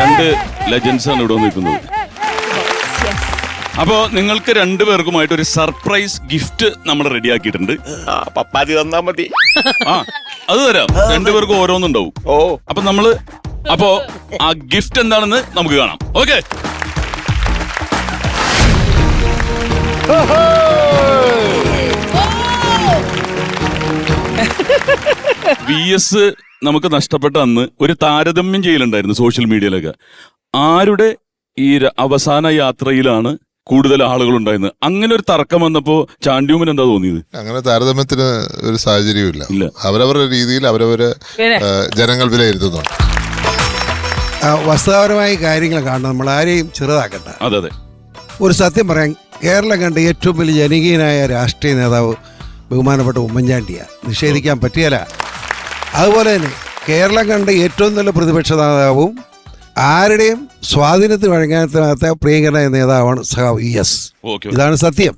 രണ്ട് ലെജൻസാണ് ആണ് ഇവിടെ നിൽക്കുന്നത് അപ്പോ നിങ്ങൾക്ക് രണ്ടുപേർക്കുമായിട്ട് ഒരു സർപ്രൈസ് ഗിഫ്റ്റ് നമ്മൾ റെഡിയാക്കിയിട്ടുണ്ട് ആക്കിയിട്ടുണ്ട്. പപ്പാതി തന്നാ മതി. ആ അത് തരാം. രണ്ടുപേർക്കും ഓരോന്നുണ്ടാവും. ഓ. അപ്പൊ നമ്മൾ അപ്പോ ആ ഗിഫ്റ്റ് എന്താണെന്ന് നമുക്ക് കാണാം. ഓക്കെ. വി എസ് നമുക്ക് നഷ്ടപ്പെട്ട അന്ന് ഒരു താരതമ്യം ചെയ്യലുണ്ടായിരുന്നു സോഷ്യൽ മീഡിയയിലൊക്കെ. ആരുടെ ഈ അവസാന യാത്രയിലാണ് കൂടുതൽ ആളുകൾ ഉണ്ടായിരുന്നത്? അങ്ങനെ ഒരു തർക്കം വന്നപ്പോ ചാണ്ടിയൂമിന് എന്താ തോന്നിയത്? അങ്ങനെ താരതമ്യത്തിന് ഒരു സാഹചര്യമില്ല ഇല്ല. അവരവരുടെ രീതിയിൽ അവരവരെ ജനങ്ങൾ വിലയിരുത്തുന്നു വസ്തുതാപരമായ കാര്യങ്ങൾ കാണണം നമ്മൾ ആരെയും ചെറുതാക്കണ്ട. അതെ അതെ. ഒരു സത്യം പറയാൻ കേരളം കണ്ട ഏറ്റവും വലിയ ജനകീയനായ രാഷ്ട്രീയ നേതാവ് ബഹുമാനപ്പെട്ട ഉമ്മൻചാണ്ടിയാണ് നിഷേധിക്കാൻ പറ്റിയല്ല. അതുപോലെ തന്നെ കേരളം കണ്ട ഏറ്റവും നല്ല പ്രതിപക്ഷ നേതാവും ആരുടെയും സ്വാധീനത്തിന് വഴങ്ങാത്ത പ്രിയങ്കരനായ നേതാവാണ് സഹാവ് ഇ എസ്. ഇതാണ് സത്യം.